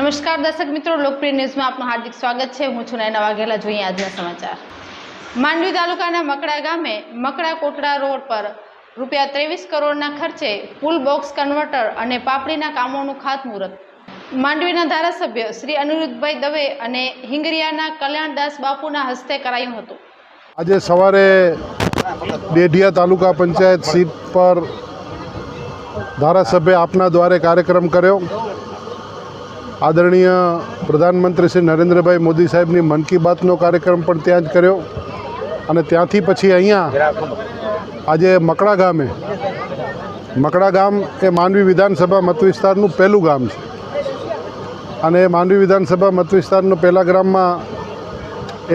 નમસ્કાર દર્શક મિત્રો, લોકપ્રિય ન્યૂઝમાં આપનું હાર્દિક સ્વાગત છે. હું છું નયના વાઘેલા, જોઈએ આજના સમાચાર. માંડવી તાલુકાના મકડા ગામે મકડા કોટડા રોડ પર રૂપિયા ત્રેવીસ કરોડના ખર્ચે પુલ બોક્સ કન્વર્ટર અને પાપડીના કામોનું ખાતમુહૂર્ત. માંડવીના ધારાસભ્ય શ્રી અનિરુદ્ધભાઈ દવે અને હિંગરિયાના કલ્યાણદાસ બાપુના હસ્તે કરાયું હતું. આજે સવારે ડેઢિયા તાલુકા પંચાયત સીટ પર ધારાસભ્ય આપના દ્વારે કાર્યક્રમ કર્યો. આદરણીય પ્રધાનમંત્રી શ્રી નરેન્દ્રભાઈ મોદી સાહેબની મન કી બાતનો કાર્યક્રમ પણ ત્યાં જ કર્યો. અને ત્યાંથી પછી અહીંયા આજે મકડા ગામે, મકડા ગામ એ માંડવી વિધાનસભા મતવિસ્તારનું પહેલું ગામ છે. અને એ માંડવી વિધાનસભા મતવિસ્તારનું પહેલાં ગ્રામમાં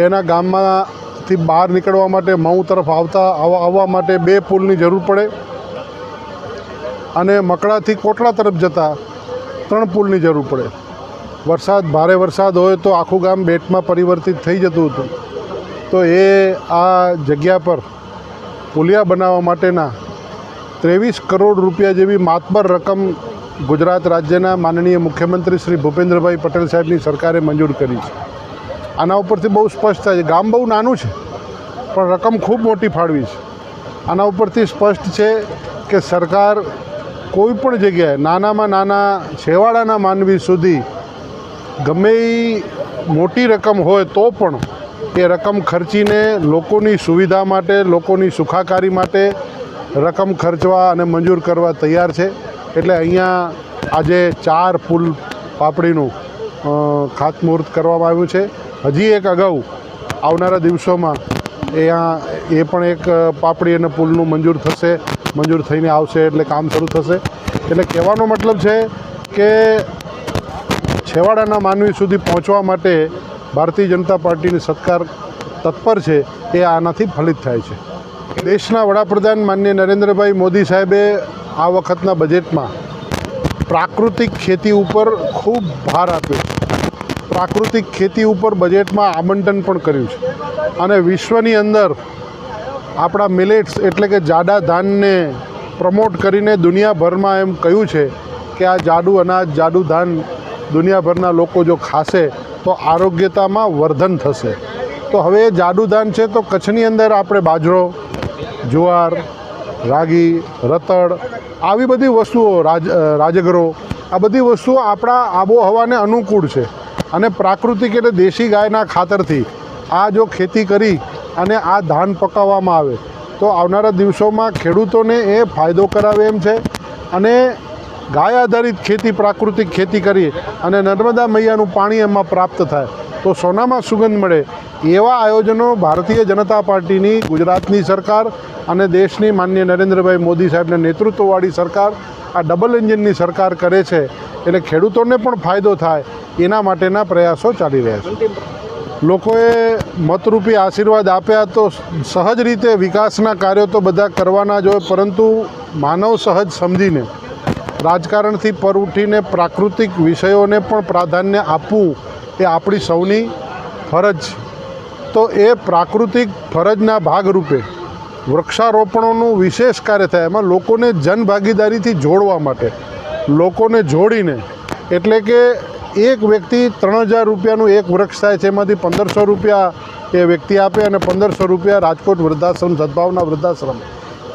એના ગામમાંથી બહાર નીકળવા માટે મઉ તરફ આવતા આવવા માટે બે પુલની જરૂર પડે. અને મકડાથી કોટડા તરફ જતા ત્રણ પુલની જરૂર પડે. વરસાદ, ભારે વરસાદ હોય તો આખું ગામ બેટમાં પરિવર્તિત થઈ જતું હતું. તો એ આ જગ્યા પર પુલિયા બનાવવા માટેના ત્રેવીસ કરોડ રૂપિયા જેવી માતબર રકમ ગુજરાત રાજ્યના માનનીય મુખ્યમંત્રી શ્રી ભૂપેન્દ્રભાઈ પટેલ સાહેબની સરકારે મંજૂર કરી છે. આના ઉપરથી બહુ સ્પષ્ટ થાય છે. ગામ બહુ નાનું છે, પણ રકમ ખૂબ મોટી ફાળવી છે. આના ઉપરથી સ્પષ્ટ છે કે સરકાર કોઈ પણ જગ્યાએ નાનામાં નાના, છેવાડાના માનવી સુધી ગમે એ મોટી રકમ હોય તો પણ એ રકમ ખર્ચીને લોકોની સુવિધા માટે, લોકોની સુખાકારી માટે રકમ ખર્ચવા અને મંજૂર કરવા તૈયાર છે. એટલે અહીંયા આજે ચાર પુલ પાપડીનું ખાતમુહૂર્ત કરવામાં આવ્યું છે. હજી એક અગાઉ આવનારા દિવસોમાં અહીંયા એ પણ એક પાપડી અને પુલનું મંજૂર થશે. મંજૂર થઈને આવશે એટલે કામ શરૂ થશે. એટલે કહેવાનો મતલબ છે કે છેવાડાના માનવી સુધી પહોંચવા માટે ભારતીય જનતા પાર્ટીની સરકાર તત્પર છે એ આનાથી ફલિત થાય છે. દેશના વડાપ્રધાન માન્ય નરેન્દ્રભાઈ મોદી સાહેબે આ વખતના બજેટમાં પ્રાકૃતિક ખેતી ઉપર ખૂબ ભાર આપ્યો પ્રાકૃતિક ખેતી ઉપર બજેટમાં આમંત્રણ પણ કર્યું છે. અને વિશ્વની અંદર આપણા મિલેટ્સ એટલે કે જાડા ધાનને પ્રમોટ કરીને દુનિયાભરમાં એમ કહ્યું છે કે આ જાડુ અનાજ, જાડુ ધાન દુનિયાભરના લોકો જો ખાશે, તો આરોગ્યતામાં વર્ધન થશે. તો હવે એ જાડુ છે, તો કચ્છની અંદર આપણે બાજરો, જુવાર, રાગી રતડ આવી બધી વસ્તુઓ, રાજ રાજગરો, આ બધી વસ્તુઓ આપણા આબોહવાને અનુકૂળ છે. અને પ્રાકૃતિક એટલે દેશી ગાયના ખાતરથી આ જો ખેતી કરી અને આ ધાન પકાવવામાં આવે, તો આવનારા દિવસોમાં ખેડૂતોને એ ફાયદો કરાવે એમ છે. અને ગાય આધારિત ખેતી, પ્રાકૃતિક ખેતી કરી અને નર્મદા મૈયાનું પાણી એમાં પ્રાપ્ત થાય. તો સોનામાં સુગંધ મળે. એવા આયોજનો ભારતીય જનતા પાર્ટીની, ગુજરાતની સરકાર અને દેશની માન્ય નરેન્દ્રભાઈ મોદી સાહેબના નેતૃત્વવાળી સરકાર, આ ડબલ એન્જિનની સરકાર કરે છે. એટલે ખેડૂતોને પણ ફાયદો થાય. એના માટેના પ્રયાસો ચાલી રહ્યા છે. લોકોએ મતરૂપી આશીર્વાદ આપ્યા તો સહજ રીતે વિકાસના કાર્યો તો બધા કરવાના જ હોય, પરંતુ માનવ સહજ સમજીને રાજકારણથી પર ઉઠીને પ્રાકૃતિક વિષયોને પણ પ્રાધાન્ય આપવું એ આપણી સૌની ફરજ. તો એ પ્રાકૃતિક ફરજના ભાગરૂપે વૃક્ષારોપણોનું વિશેષ કાર્ય થાય, એમાં લોકોને જનભાગીદારીથી જોડવા માટે, લોકોને જોડીને, એટલે કે એક વ્યક્તિ ત્રણ હજાર રૂપિયાનું એક વૃક્ષ થાય છે, એમાંથી પંદરસો રૂપિયા એ વ્યક્તિ આપે અને પંદરસો રૂપિયા રાજકોટ વૃદ્ધાશ્રમ, સદભાવના વૃદ્ધાશ્રમ,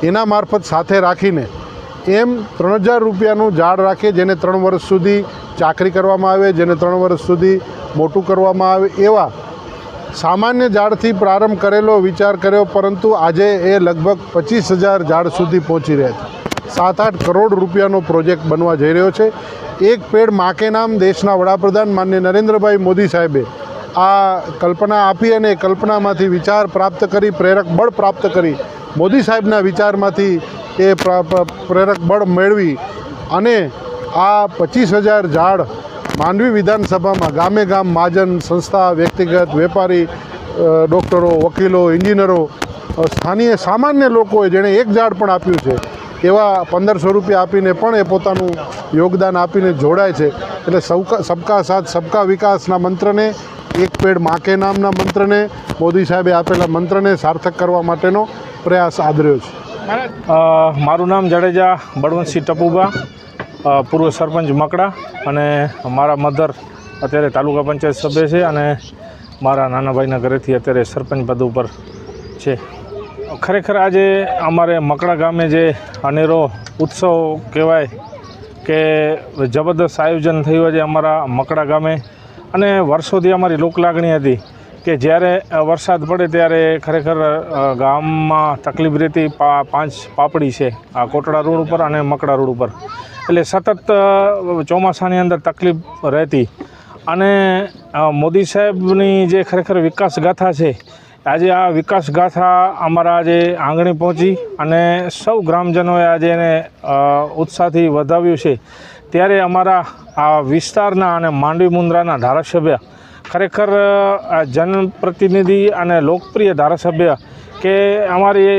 એના મારફત સાથે રાખીને એમ ત્રણ હજાર રૂપિયાનું ઝાડ રાખે, જેને ત્રણ વર્ષ સુધી ચાકરી કરવામાં આવે, જેને ત્રણ વર્ષ સુધી મોટું કરવામાં આવે, એવા સામાન્ય ઝાડથી પ્રારંભ કરેલો વિચાર કર્યો, પરંતુ આજે એ લગભગ પચીસ હજાર ઝાડ સુધી પહોંચી રહ્યા છે. સાત આઠ કરોડ રૂપિયાનો પ્રોજેક્ટ બનવા જઈ રહ્યો છે. એક પેડ માકે નામ દેશના વડાપ્રધાન માન્ય નરેન્દ્રભાઈ મોદી સાહેબે આ કલ્પના આપી અને કલ્પનામાંથી વિચાર પ્રાપ્ત કરી, પ્રેરક બળ પ્રાપ્ત કરી મોદી સાહેબના વિચારમાંથી એ પ્રા- પ્રા- પ્રેરક બળ મેળવી અને આ પચીસ હજાર ઝાડ માંડવી વિધાનસભામાં ગામે ગામ મહાજન સંસ્થા, વ્યક્તિગત વેપારી ડૉક્ટરો, વકીલો, એન્જિનિયરો સ્થાનીય સામાન્ય લોકોએ જેણે એક ઝાડ પણ આપ્યું છે, એવા પંદરસો રૂપિયા આપીને પણ એ પોતાનું યોગદાન આપીને જોડાય છે. એટલે સૌકા સબકા સાથ, સબકા વિકાસના મંત્રને, એક પેડ માકે નામના મંત્રને, મોદી સાહેબે આપેલા મંત્રને સાર્થક કરવા માટેનો પ્રયાસ આદર્યો છે. મારું નામ જાડેજા બળવંતસિંહ ટપુબા પૂર્વ સરપંચ મકડા અને મારા મધર અત્યારે તાલુકા પંચાયત સભ્ય છે અને મારા નાના ભાઈના ઘરેથી અત્યારે સરપંચ પદ ઉપર છે. ખરેખર આજે અમારે મકડા ગામે જે અનેરો ઉત્સવ કહેવાય કે જબરદસ્ત આયોજન થયું છે અમારા મકડા ગામે અને વર્ષોથી અમારી લોકલાગણી હતી. કે જ્યારે વરસાદ પડે ત્યારે ખરેખર ગામમાં તકલીફ રહેતી પાંચ પાપડી છે, આ કોટડા રોડ ઉપર અને મકડા રોડ ઉપર. એટલે સતત ચોમાસાની અંદર તકલીફ રહેતી. અને મોદી સાહેબની જે ખરેખર વિકાસ ગાથા છે, આજે આ વિકાસ ગાથા અમારા આજે આંગણે પહોંચી અને સૌ ગ્રામજનોએ આજે એને ઉત્સાહથી વધાવ્યું છે. ત્યારે અમારા આ વિસ્તારના અને માંડવી મુન્દ્રાના ધારાસભ્ય ખરેખર આ જનપ્રતિનિધિ અને લોકપ્રિય ધારાસભ્ય કે અમારી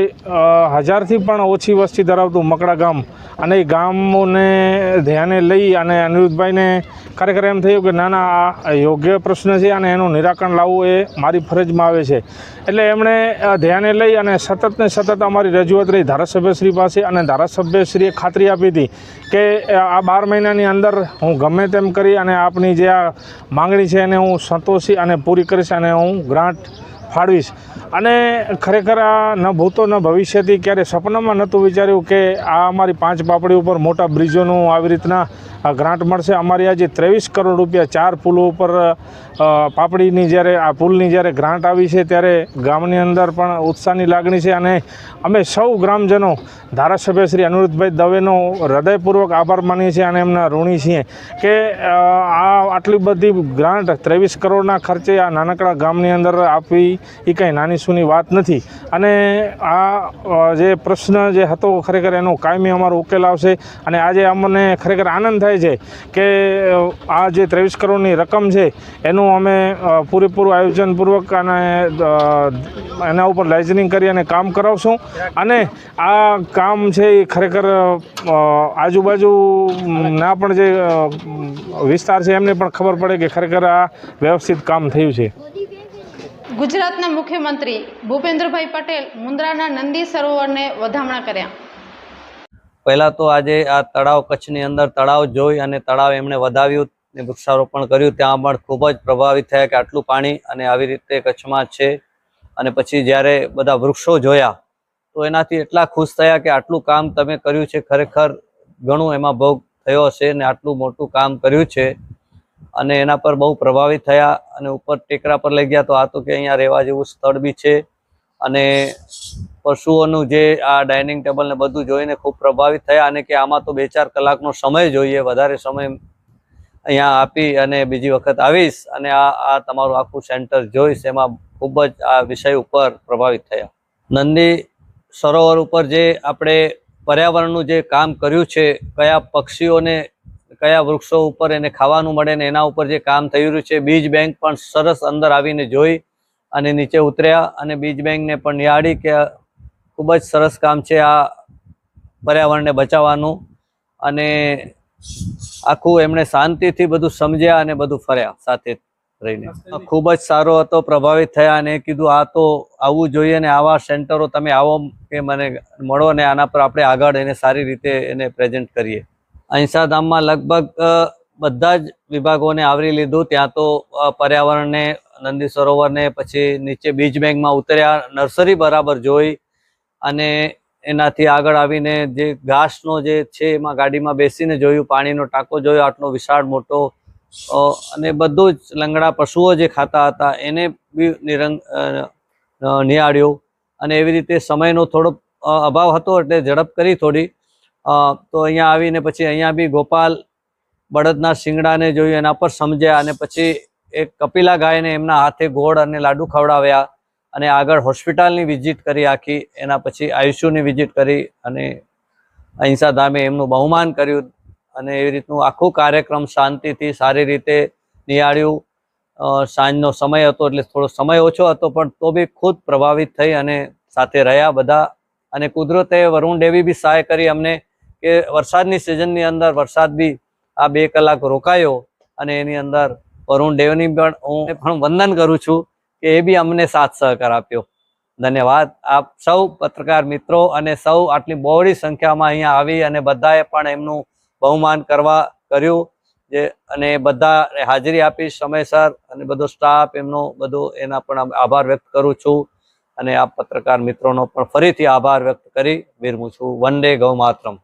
હજારથી પણ ઓછી વસ્તી ધરાવતું મકડા ગામ અને એ ગામોને ધ્યાને લઈ અને અનિરુદ્ધભાઈને ખરેખર એમ થયું કે ના ના આ યોગ્ય પ્રશ્ન છે અને એનું નિરાકરણ લાવવું એ મારી ફરજમાં આવે છે. એટલે એમણે ધ્યાને લઈ અને સતત ને સતત અમારી રજૂઆત રહી. ધારાસભ્યશ્રી પાસે અને ધારાસભ્યશ્રીએ ખાતરી આપી હતી કે આ બાર મહિનાની અંદર હું ગમે તેમ કરી અને આપની જે આ માંગણી છે એને હું સંતોષી અને પૂરી કરીશ અને હું ગ્રાન્ટ ફાળવીશ. અને ખરેખર આ ન ભૂતો ન ભવિષ્યથી ક્યારે સપનામાં નહોતું વિચાર્યું કે આ અમારી પાંચ પાપડી ઉપર મોટા બ્રિજોનું આવી રીતના ગ્રાન્ટ મળશે. અમારી આજે ત્રેવીસ કરોડ રૂપિયા ચાર પુલો ઉપર પાપડીની જ્યારે, આ પુલની જ્યારે ગ્રાન્ટ આવી છે, ત્યારે ગામની અંદર પણ ઉત્સાહની લાગણી છે અને અમે સૌ ગ્રામજનો, ધારાસભ્ય શ્રી અનિરુદ્ધભાઈ દવેનો હૃદયપૂર્વક આભાર માનીએ છીએ અને એમના ઋણી છીએ કે આ આટલી બધી ગ્રાન્ટ ત્રેવીસ કરોડના ખર્ચે આ નાનકડા ગામની અંદર આપવી એ કંઈ નાની સૂની વાત નથી. અને આ જે પ્રશ્ન જે હતો ખરેખર એનો કાયમી અમારો ઉકેલ આવશે અને આજે અમને ખરેખર આનંદ થાય છે કે આ જે ત્રેવીસ કરોડની રકમ છે, એનું અમે પૂરેપૂરું આયોજનપૂર્વક અને એના ઉપર લાઇઝનિંગ કરી અને કામ કરાવશું. અને આ કામ છે એ ખરેખર આજુબાજુ આજુબાજુના પણ જે વિસ્તાર છે એમને પણ ખબર પડે કે ખરેખર આ વ્યવસ્થિત કામ થયું છે. ગુજરાતના મુખ્યમંત્રી ભૂપેન્દ્રભાઈ પટેલ મુન્દ્રાના નંદી સરોવરને વધામણા કર્યા. પહેલા તો આજે આ તળાવ કચ્છની અંદર તળાવ જોઈ અને તળાવ એમણે વધાવ્યું. ને વૃક્ષારોપણ કર્યું, ત્યાં પણ ખૂબ જ પ્રભાવિત થયા કે આટલું પાણી અને આવી રીતે કચ્છમાં છે. અને પછી જ્યારે બધા વૃક્ષો જોયા, તો એનાથી એટલા ખુશ થયા કે આટલું કામ તમે કર્યું છે, ખરેખર ઘણું એમાં ભોગ થયો હશે ને આટલું મોટું કામ કર્યું છે. અને એના પર બહુ પ્રભાવિત થયા અને ઉપર ટેકરા પર લઈ ગયા, તો આ તો કે અહીંયા રહેવા જેવું સ્થળ બી છે. અને પશુઓનું જે આ ડાઇનિંગ ટેબલ ને બધું જોઈને ખૂબ પ્રભાવિત થયા અને કે આમાં તો બે ચાર કલાકનો સમય જોઈએ, વધારે સમય અહીંયા આપી અને બીજી વખત આવીશ અને આ આ તમારું આખું સેન્ટર જોઈશ, એમાં ખૂબ જ આ વિષય ઉપર પ્રભાવિત થયા. નંદી સરોવર ઉપર જે આપણે પર્યાવરણનું જે કામ કર્યું છે, કયા પક્ષીઓને, કયા વૃક્ષો ઉપર એને ખાવાનું મળે ને એના ઉપર જે કામ થઈ રહ્યું છે, બીજ બેંક પણ સરસ અંદર આવીને જોઈ અને નીચે ઉતર્યા અને બીજ બેંકને પણ નિહાળી કે ખૂબ જ સરસ કામ છે આ પર્યાવરણને બચાવવાનું. અને આખું એમણે શાંતિથી બધું સમજ્યા અને બધું ફર્યા સાથે રહીને. ખૂબ જ સારો હતો પ્રભાવિત થયા અને કીધું આ તો આવવું જોઈએ ને આવા સેન્ટરો તમે આવો કે મને મળો ને આના પર આપણે આગળ એને સારી રીતે એને પ્રેઝન્ટ કરીએ. અહિંસા ધામમાં લગભગ બધા જ વિભાગોને આવરી લીધું. ત્યાં તો પર્યાવરણને નંદી સરોવરને પછી નીચે બીજ બેંકમાં ઉતર્યા નર્સરી બરાબર જોઈ અને એનાથી આગળ આવીને જે ઘાસનો જે છે, એમાં ગાડીમાં બેસીને જોયું, પાણીનો ટાંકો જોયો, આટલો વિશાળ મોટો અને બધું જ લંગડા પશુઓ જે ખાતા હતા, એને બી નિરંગ નિહાળ્યું. અને એવી રીતે સમયનો થોડો અભાવ હતો એટલે ઝડપ કરી થોડી. તો અહીંયા આવીને પછી અહીંયા બી ગોપાલ બળદના શિંગડાને જોયું, એના પર સમજ્યા અને પછી એક કપિલા ગાયને એમના હાથે ગોળ અને લાડુ ખવડાવ્યા. અને આગળ હોસ્પિટલની વિઝિટ કરી આખી, એના પછી આયુષ્યુની વિઝિટ કરી અને અહિંસા ધામે એમનું બહુમાન કર્યું અને એવી રીતનું આખું કાર્યક્રમ શાંતિથી સારી રીતે નિહાળ્યું. સાંજનો સમય હતો એટલે થોડો સમય ઓછો હતો, પણ તો બી ખુદ પ્રભાવિત થઈ અને સાથે રહ્યા બધા. અને કુદરતે વરુણ દેવી બી સહાય કરી અમને કે વરસાદની સિઝનની અંદર વરસાદ બી આ બે કલાક રોકાયો અને એની અંદર વરુણ દેવની પણ હું પણ વંદન કરું છું. કે એ બી અમને સાથ સહકાર આપ્યો. ધન્યવાદ. આપ સૌ પત્રકાર મિત્રો અને સૌ આટલી બહોળી સંખ્યામાં અહીંયા આવી અને બધાએ પણ એમનું બહુમાન કરવા કર્યું જે અને બધા હાજરી આપી સમયસર અને બધો સ્ટાફ એમનો બધો એના પણ આભાર વ્યક્ત કરું છું અને આ પત્રકાર મિત્રોનો પણ ફરીથી આભાર વ્યક્ત કરી વિરમું છું. વન ડે ગૌ માતરમ